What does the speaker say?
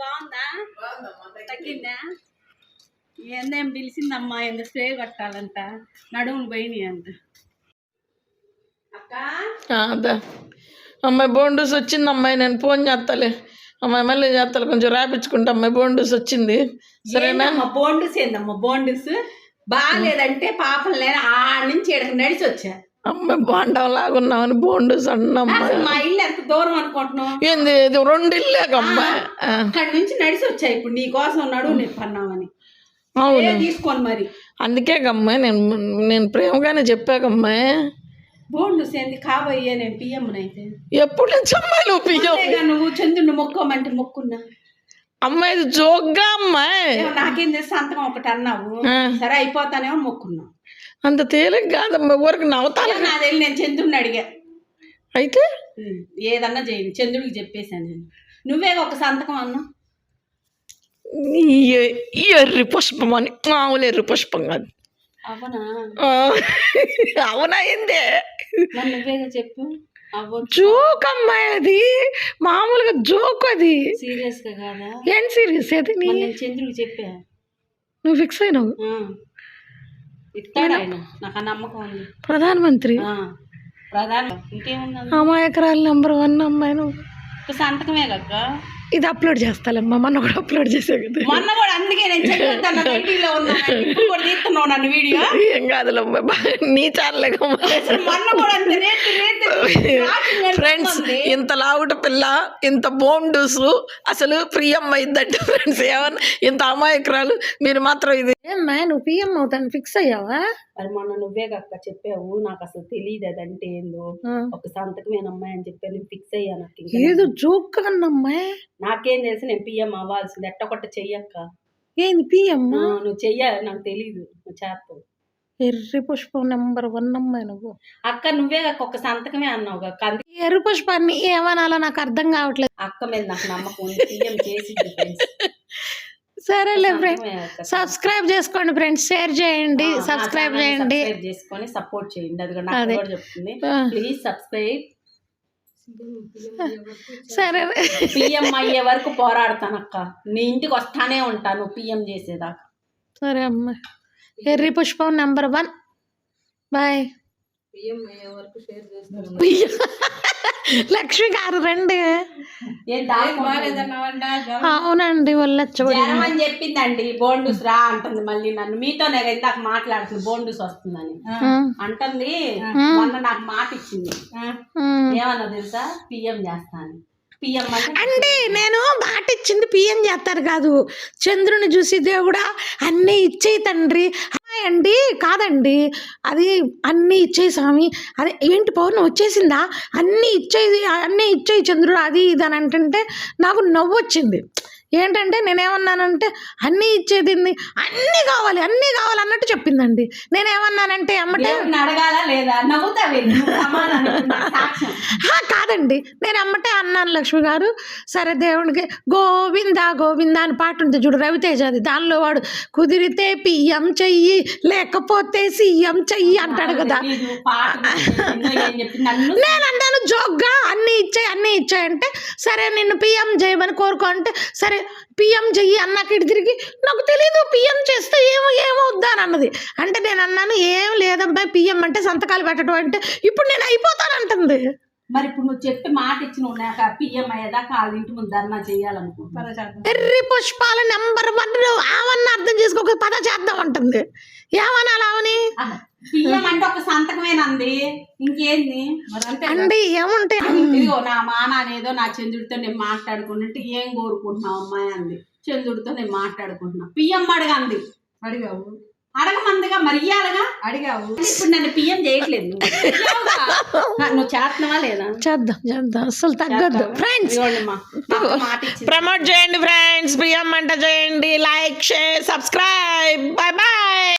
బాగుందా? తగ్గిందా? ఏందేం పిలిచిందమ్మా ఎంత స్ప్రే కొట్టాలంట? నడుములు పోయినాయి అంట. అదా అమ్మాయి బోండూస్ వచ్చింది అమ్మాయి నేను ఫోన్ చేస్తాలే అమ్మాయి మళ్ళీ చేస్తాను కొంచెం రాపించుకుంటా అమ్మాయి బోండూస్ వచ్చింది. సరేనా? బోండుస్ ఏందమ్మా బోండుస్? బాగాలేదంటే పాపం లేని ఆ నుంచి ఇక్కడికి నడిచి వచ్చా అమ్మాయి బాండం లాగా ఉన్నామని బోండూస్ అన్నమ్మా అసలు మా ఇల్లు ఎంత దూరం అనుకుంటున్నావు? ఏంది ఇది రెండు ఇల్లేక అమ్మాయి అక్కడి నుంచి నడిచి వచ్చా ఇప్పుడు నీ కోసం నడువు నిప్పన్నామని అవును. ఏ తీసుకోను మరి? అందుకే అమ్మాయి నేను నేను ప్రేమగానే చెప్పాకమ్మాయి బోండుస్ ఏంది కాబోయే నేను పియ్యమ్మనైతే ఎప్పుడు నుంచి అమ్మాయి నువ్వు పియ్యం అంతేగా నువ్వు చంద్రుని మొక్కోమంటే మొక్కున్నా. అమ్మాయి ఇది జోక్గా అమ్మాయి నాకేం తెలుసు సంతకం ఒకటి అన్నావు. ఆ. సరే అయిపోతానేమో మొక్కున్నా. అంత తేలిక కాదమ్మా ఊరికి నవ్వుతాను ఏమో నా తెలియదు నేను చంద్రుడిని అడిగా. అయితే? ఏదన్నా చేయండి చంద్రుడికి చెప్పేశాను నేను. నువ్వే ఒక సంతకం అన్నా? ఎర్రి పుష్పం అని మామూలు ఎర్రి పుష్పం కాదు. అవనా? ఏందే? చెప్పు. జోక్ అమ్మాయి అది. మామూలుగా జోక్ అది. సీరియస్గా కాదా? ఏం సీరియస్ అది చంద్రుడికి చెప్పా. నువ్వు ఫిక్స్ అయినావు. ఇస్తాడు? ఆయన నాకు నమ్మకం ఉంది. ప్రధానమంత్రి. ప్రధాన ఇంకేముంది అమాయకరాలు నెంబర్ వన్ అమ్మాయి నువ్వు. సంతకమే కక్క ఇది అప్లోడ్ చేస్తాలమ్మా మొన్న కూడా అప్లోడ్ చేసే కదా. మొన్న కూడా అందుకే నేను చెప్తాను నన్ను వీడియో? ఏం కాదులమ్మా నీ రేట్ ఫ్రెండ్స్ ఇంత లావుట పిల్ల ఇంత బోండూస్ అసలు ప్రియం అయిందంటే ఫ్రెండ్స్ ఏమన్నా? ఇంత అమాయకురాలు మీరు మాత్రం ఇది ఏమ్మా నువ్వు పిఎం అవుతాను ఫిక్స్ అయ్యావా? మరి మొన్న నువ్వే కక్క చెప్పావు నాకు అసలు తెలియదు అదంటే ఏందో. ఒక సంతకమేనమ్మాయి అని చెప్పి నేను ఫిక్స్ అయ్యాను. ఏదో జోక్ అన్నమ్మా. నాకేం తెలుసు నేను పిఎం అవ్వాల్సింది ఎట్టొకటి చెయ్యక్క. ఏంది పిఎం నువ్వు చెయ్యాలి నాకు తెలీదు నువ్వు చేస్తావు ఎర్రి పుష్పం నెంబర్ వన్ అమ్మాయి నువ్వు. అక్క నువ్వే ఒక సంతకమే అన్నావు కక్క ఎర్రి పుష్పాన్ని ఏమనాలో నాకు అర్థం కావట్లేదు. అక్క మీద నాకు నమ్మకం ఫ్రెండ్స్ సరేలే అక్క. సబ్స్క్రైబ్ చేసుకోండి ఫ్రెండ్స్ షేర్ చేయండి సబ్స్క్రైబ్ చేయండి. చేసుకొని సపోర్ట్ చేయండి. అది కూడా చెప్తుంది. ప్లీజ్ సబ్స్క్రైబ్ సరే. పిఎం అయ్యే వరకు పోరాడతాను అక్క. నీ ఇంటికి వస్తానే ఉంటాను పిఎం చేసేదాకా. సరే అమ్మ. ఎర్రి పుష్పం నెంబర్ వన్. బాయ్. వరకు షేర్ లక్ష్మి గారు రండి. అవునండి అని చెప్పిందండి బోండుస్ రా అంటుంది మళ్ళీ నన్ను. మీతోనే ఇందాక మాట్లాడుతుంది బోండుస్ వస్తుందని. అంటుంది మొన్న నాకు మాట ఇచ్చింది. ఏమన్నా తెలుసా? పిఎం చేస్తాను. పిఎం అంటే నేను పిఎం చేస్తారు కాదు. చంద్రుని చూసి దేవుడా అన్నీ ఇచ్చేయి తండ్రి. అండి కాదండి. అది అన్నీ ఇచ్చేయి స్వామి. అదే ఏంటి పౌర్ణం వచ్చేసిందా? అన్నీ ఇచ్చేది అన్నీ ఇచ్చేయి చంద్రుడు. అది ఇది అని అంటుంటే నాకు నవ్వు వచ్చింది ఏంటంటే నేనేమన్నానంటే అన్నీ ఇచ్చేది ఏంది? అన్నీ కావాలి అన్నీ కావాలి అన్నట్టు చెప్పిందండి. నేనేమన్నానంటే అమ్మటే అడగాలా లేదా? కాదండి. నేను అమ్మటే అన్నాను లక్ష్మి గారు. సరే దేవునికి గోవింద గోవింద అని పాట ఉంటుంది చూడు రవితేజ అది దానిలో వాడు కుదిరితే పిఎం చెయ్యి లేకపోతే సీఎం చెయ్యి అంటాడు కదా. నేను అన్నాను జోక్గా అన్నీ ఇచ్చాయి అన్నీ ఇచ్చాయంటే సరే నిన్ను పిఎం చేయమని కోరుకో అంటే సరే పిఎం చెయ్యి అన్నాక తిరిగి నాకు తెలీదు పిఎం చేస్తే ఏమో ఏమవుద్దా అని అన్నది. అంటే నేను అన్నాను ఏం లేదబ్బాయి పిఎం అంటే సంతకాలు పెట్టడం అంటే ఇప్పుడు నేను అయిపోతానంటుంది. మరి ఇప్పుడు నువ్వు చెప్పి మాట ఇచ్చి నువ్వు నాకు పిఎం అయ్యేదాకా వాళ్ళ ఇంటి ముందు ధర్నా చేయాలనుకుంటున్నా. ఎర్రి పుష్పాల నెంబర్ వన్ ఆవన్న అర్థం చేసుకోక పద చేద్దాం అంటుంది. ఏమనాలి ఆవని పిఎం అంటే ఒక సంతకమేనంది. ఇంకేంది. అండి ఏముంటే ఇదిగో నా మానానేదో నా చంద్రుడితో నేను మాట్లాడుకుంటుంటే ఏం కోరుకుంటున్నావు అమ్మాయి అంది. చంద్రుడితో నేను మాట్లాడుకుంటున్నా. పిఎం అడగంది. అడిగావు? అడగమందిగా మరి ఇయ్యాలగా అడిగావు. ఇప్పుడు నన్ను పిఎం చేయట్లేదు నువ్వు. చేస్తున్నావా లేదా? చేద్దాం చేద్దాం. అసలు తగ్గొద్దు. ఫ్రెండ్స్ ప్రమోట్ చేయండి ఫ్రెండ్స్ బియ్యం అంట చేయండి. Like share subscribe bye bye